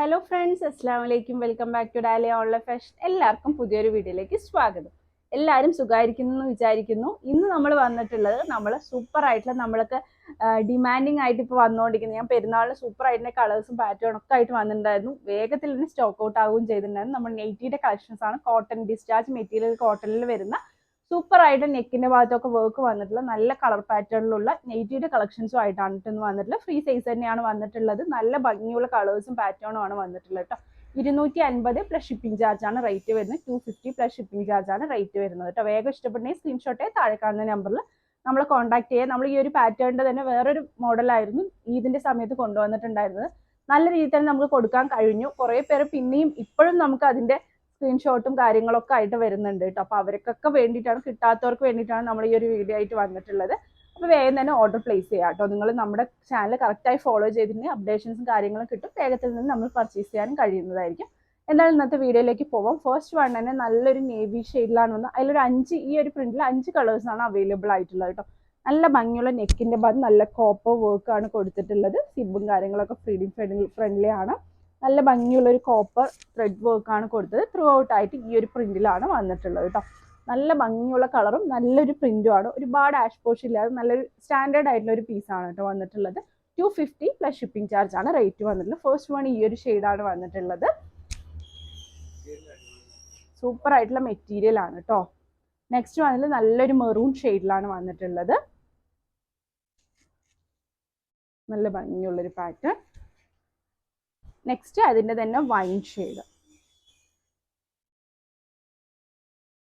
Hello friends അസ്സാം വലൈക്കും welcome back to Dalia online fashion എല്ലാവർക്കും പുതിയൊരു വീഡിയോയിലേക്ക് സ്വാഗതം. എല്ലാവരും സുഖമായിരിക്കുന്നു എന്ന് വിചാരിക്കുന്നു. ഇന്ന് നമ്മൾ വന്നിട്ടുള്ളത് നമ്മൾ സൂപ്പർ ആയിട്ടുള്ള നമ്മൾക്ക് ഡിമാൻഡിങ് ആയിട്ട് ഇപ്പോൾ വന്നുകൊണ്ടിരിക്കുന്നത് ഞാൻ പെരുന്നാളിന് സൂപ്പർ ആയിട്ടുള്ള കളേഴ്സും പാറ്റേൺ ഒക്കെ ആയിട്ട് വന്നിട്ടുണ്ടായിരുന്നു. വേഗത്തിൽ തന്നെ സ്റ്റോക്ക് ഔട്ട് ആവുകയും ചെയ്തിട്ടുണ്ടായിരുന്നു. നമ്മൾ നെയ്റ്റിയുടെ കളക്ഷൻസ് ആണ്. കോട്ടൺ ഡിസ്ചാർജ് മെറ്റീരിയൽ കോട്ടണിൽ വരുന്ന സൂപ്പർ ആയിട്ട് നെക്കിന്റെ ഭാഗത്തൊക്കെ വർക്ക് വന്നിട്ടുള്ള നല്ല കളർ പാറ്റേണിലുള്ള നെയ്റ്റിയുടെ കളക്ഷൻസും ആയിട്ടാണ് ഇന്ന് വന്നിട്ടുള്ളത് ഫ്രീ സൈസ് തന്നെയാണ് വന്നിട്ടുള്ളത്. നല്ല ഭംഗിയുള്ള കളേഴ്സും പാറ്റേണും ആണ് വന്നിട്ടുള്ളത് കേട്ടോ ഇരുന്നൂറ്റി അൻപത് പ്ലസ് ഷിപ്പിംഗ് ചാർജ് ആണ് റേറ്റ് വരുന്നത്. Two fifty plus shipping charge ആണ് റേറ്റ് വരുന്നത് കേട്ടോ വേഗം ഇഷ്ടപ്പെടുന്ന സ്ക്രീൻഷോട്ടേ താഴെ കാണുന്ന നമ്പറിൽ നമ്മൾ കോൺടാക്ട് ചെയ്യുക നമ്മൾ ഈ ഒരു പാറ്റേണിന്റെ തന്നെ വേറൊരു മോഡലായിരുന്നു ഈദിന്റെ സമയത്ത് കൊണ്ടുവന്നിട്ടുണ്ടായിരുന്നത്. നല്ല രീതിയിൽ തന്നെ നമുക്ക് കൊടുക്കാൻ കഴിഞ്ഞു. കുറേ പേര് പിന്നെയും ഇപ്പോഴും നമുക്ക് അതിന്റെ സ്ക്രീൻഷോട്ടും കാര്യങ്ങളൊക്കെ ആയിട്ട് വരുന്നുണ്ട് കേട്ടോ അപ്പൊ അവർക്കൊക്കെ വേണ്ടിയിട്ടാണ് കിട്ടാത്തവർക്ക് വേണ്ടിയിട്ടാണ് നമ്മൾ ഈ ഒരു വീഡിയോ ആയിട്ട് വന്നിട്ടുള്ളത്. അപ്പൊ വേഗം തന്നെ ഓർഡർ പ്ലേസ് ചെയ്യാം കേട്ടോ നിങ്ങൾ നമ്മുടെ ചാനൽ കറക്റ്റായി ഫോളോ ചെയ്തിട്ടുണ്ടെങ്കിൽ അപ്ഡേഷൻസും കാര്യങ്ങളും കിട്ടും. വേഗത്തിൽ നിന്ന് നമ്മൾ പർച്ചേസ് ചെയ്യാനും കഴിയുന്നതായിരിക്കും. എന്തായാലും ഇന്നത്തെ വീഡിയോയിലേക്ക് പോവാം. ഫസ്റ്റ് വൺ തന്നെ നല്ലൊരു നേവി ഷെയ്ഡിലാണ് വന്നത്. അതിലൊരു അഞ്ച് ഈ ഒരു പ്രിന്റിൽ അഞ്ച് കളേഴ്സാണ് അവൈലബിൾ ആയിട്ടുള്ളത് കേട്ടോ നല്ല ഭംഗിയുള്ള നെക്കിന്റെ ഭാഗം നല്ല കോപ്പർ ആണ് കൊടുത്തിട്ടുള്ളത്. സിബും കാര്യങ്ങളൊക്കെ ഫ്രീഡിങ് ഫ്രണ്ട്ലി ആണ്. നല്ല ഭംഗിയുള്ള ഒരു കോപ്പർ ത്രെഡ് വർക്കാണ് കൊടുത്തത്. ത്രൂ ഔട്ട് ആയിട്ട് ഈ ഒരു പ്രിന്റിലാണ് വന്നിട്ടുള്ളത് കേട്ടോ നല്ല ഭംഗിയുള്ള കളറും നല്ലൊരു പ്രിന്റും ആണ്. ഒരുപാട് ആഷ് പോഷ് ഇല്ലാതെ നല്ലൊരു സ്റ്റാൻഡേർഡ് ആയിട്ടുള്ള ഒരു പീസാണ് കേട്ടോ വന്നിട്ടുള്ളത്. Two fifty plus shipping charge ആണ് റേറ്റ് വന്നിട്ടുള്ളത്. ഫസ്റ്റ് വൺ ഈ ഒരു ഷെയ്ഡാണ് വന്നിട്ടുള്ളത്. സൂപ്പർ ആയിട്ടുള്ള മെറ്റീരിയൽ ആണ് കേട്ടോ നെക്സ്റ്റ് വന്നിട്ട് നല്ലൊരു മെറൂൺ ഷെയ്ഡിലാണ് വന്നിട്ടുള്ളത്. നല്ല ഭംഗിയുള്ളൊരു പാറ്റേൺ നെക്സ്റ്റ് അതിന്റെ തന്നെ വൈൻ ഷെയ്ഡ്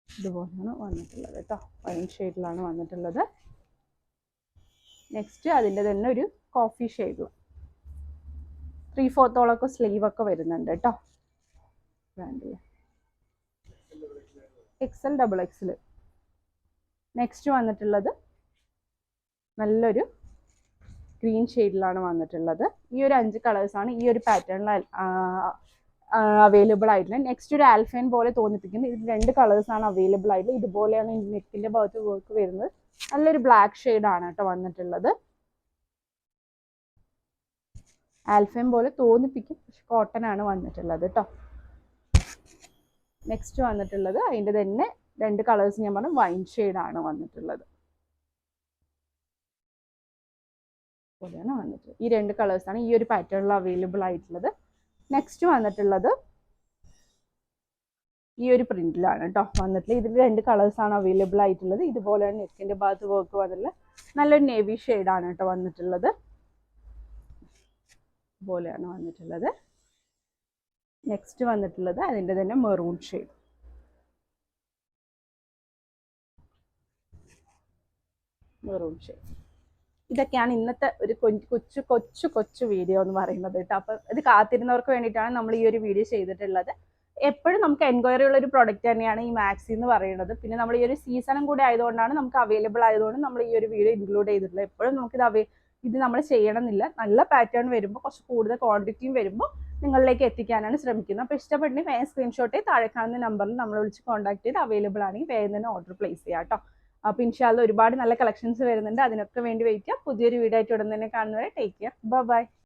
ഇതുപോലെയാണ് വന്നിട്ടുള്ളത് കേട്ടോ. വൈൻ ഷെയ്ഡിലാണ് വന്നിട്ടുള്ളത്. നെക്സ്റ്റ് അതിന്റെ തന്നെ ഒരു കോഫി ഷെയ്ഡ് ത്രീ ഫോർത്തോളൊക്കെ സ്ലീവ് ഒക്കെ വരുന്നുണ്ട് കേട്ടോ. വേണ്ടില്ല എക്സൽ ഡബിൾ എക്സൽ നെക്സ്റ്റ് വന്നിട്ടുള്ളത് നല്ലൊരു ഗ്രീൻ ഷെയ്ഡിലാണ് വന്നിട്ടുള്ളത്. ഈ ഒരു അഞ്ച് കളേഴ്സാണ് ഈ ഒരു പാറ്റേണിൽ അവൈലബിൾ ആയിട്ടുള്ളത്. നെക്സ്റ്റ് ഒരു ആൽഫൈൻ പോലെ തോന്നിപ്പിക്കുന്നത് ഇത് രണ്ട് കളേഴ്സാണ് അവൈലബിൾ ആയിട്ടുള്ളത്. ഇതുപോലെയാണ് നെക്കിന്റെ ഭാഗത്ത് വർക്ക് വരുന്നത്. നല്ലൊരു ബ്ലാക്ക് ഷെയ്ഡാണ് കേട്ടോ വന്നിട്ടുള്ളത്. ആൽഫൈൻ പോലെ തോന്നിപ്പിക്കും. പക്ഷെ കോട്ടൺ ആണ് വന്നിട്ടുള്ളത് കേട്ടോ. നെക്സ്റ്റ് വന്നിട്ടുള്ളത്. അതിന്റെ തന്നെ രണ്ട് കളേഴ്സ് ഞാൻ പറഞ്ഞു വൈൻ ഷെയ്ഡാണ് വന്നിട്ടുള്ളത്. പോലെയാണ് വന്നിട്ടുള്ളത്. ഈ രണ്ട് കളേഴ്സാണ് ഈ ഒരു പാറ്റേണിൽ അവൈലബിൾ ആയിട്ടുള്ളത്. നെക്സ്റ്റ് വന്നിട്ടുള്ളത് ഈ ഒരു പ്രിന്റിലാണ് കേട്ടോ വന്നിട്ടുള്ളത്. ഇതിൽ രണ്ട് കളേഴ്സാണ് അവൈലബിൾ ആയിട്ടുള്ളത്. ഇതുപോലെയാണ് നെക്കിന്റെ ഭാഗത്ത് വർക്ക് വന്നിട്ടുള്ളത്. നല്ലൊരു നേവി ഷെയ്ഡാണ് കേട്ടോ വന്നിട്ടുള്ളത്. ഇതുപോലെയാണ് വന്നിട്ടുള്ളത്. നെക്സ്റ്റ് വന്നിട്ടുള്ളത് അതിന്റെ തന്നെ മെറൂൺ ഷെയ്ഡ് മെറൂൺ ഷെയ്ഡ് ഇതൊക്കെയാണ് ഇന്നത്തെ ഒരു കൊച്ചു കൊച്ചു കൊച്ചു വീഡിയോ എന്ന് പറയുന്നത് കേട്ടോ. അപ്പം ഇത് കാത്തിരുന്നവർക്ക് വേണ്ടിയിട്ടാണ് നമ്മൾ ഈ ഒരു വീഡിയോ ചെയ്തിട്ടുള്ളത്. എപ്പോഴും നമുക്ക് എൻക്വയറി ഉള്ള ഒരു പ്രൊഡക്റ്റ് തന്നെയാണ് ഈ മാക്സി എന്ന് പറയുന്നത്. പിന്നെ നമ്മൾ ഈ ഒരു സീസണും കൂടി ആയതുകൊണ്ടാണ് നമുക്ക് അവൈലബിൾ ആയതുകൊണ്ട് നമ്മൾ ഈ ഒരു വീഡിയോ ഇൻക്ലൂഡ് ചെയ്തിട്ടുള്ളത്. എപ്പോഴും നമുക്ക് ഇത് അവൈ ഇത് നമ്മൾ ചെയ്യണമെന്നില്ല. നല്ല പാറ്റേൺ വരുമ്പോൾ കുറച്ച് കൂടുതൽ ക്വാണ്ടിറ്റിയും വരുമ്പോൾ നിങ്ങളിലേക്ക് എത്തിക്കാനാണ് ശ്രമിക്കുന്നത്. അപ്പോൾ ഇഷ്ടപ്പെട്ടെങ്കിൽ വേഗം സ്ക്രീൻഷോട്ടേ താഴെ കാണുന്ന നമ്പറിൽ നമ്മൾ വിളിച്ച് കോൺടാക്ട് ചെയ്ത് അവൈലബിൾ ആണെങ്കിൽ വേഗം തന്നെ ഓർഡർ പ്ലേസ് ചെയ്യാം കേട്ടോ. അപ്പോൾ ഇൻഷാല്ല ഒരുപാട് നല്ല കളക്ഷൻസ് വരുന്നുണ്ട്. അതിനൊക്കെ വേണ്ടി വെയിറ്റ് ചെയ്യാം. പുതിയൊരു വീഡിയോ ആയിട്ട് ഉടൻ തന്നെ കാണുന്നവരെ ടേക്ക് കെയർ ബൈ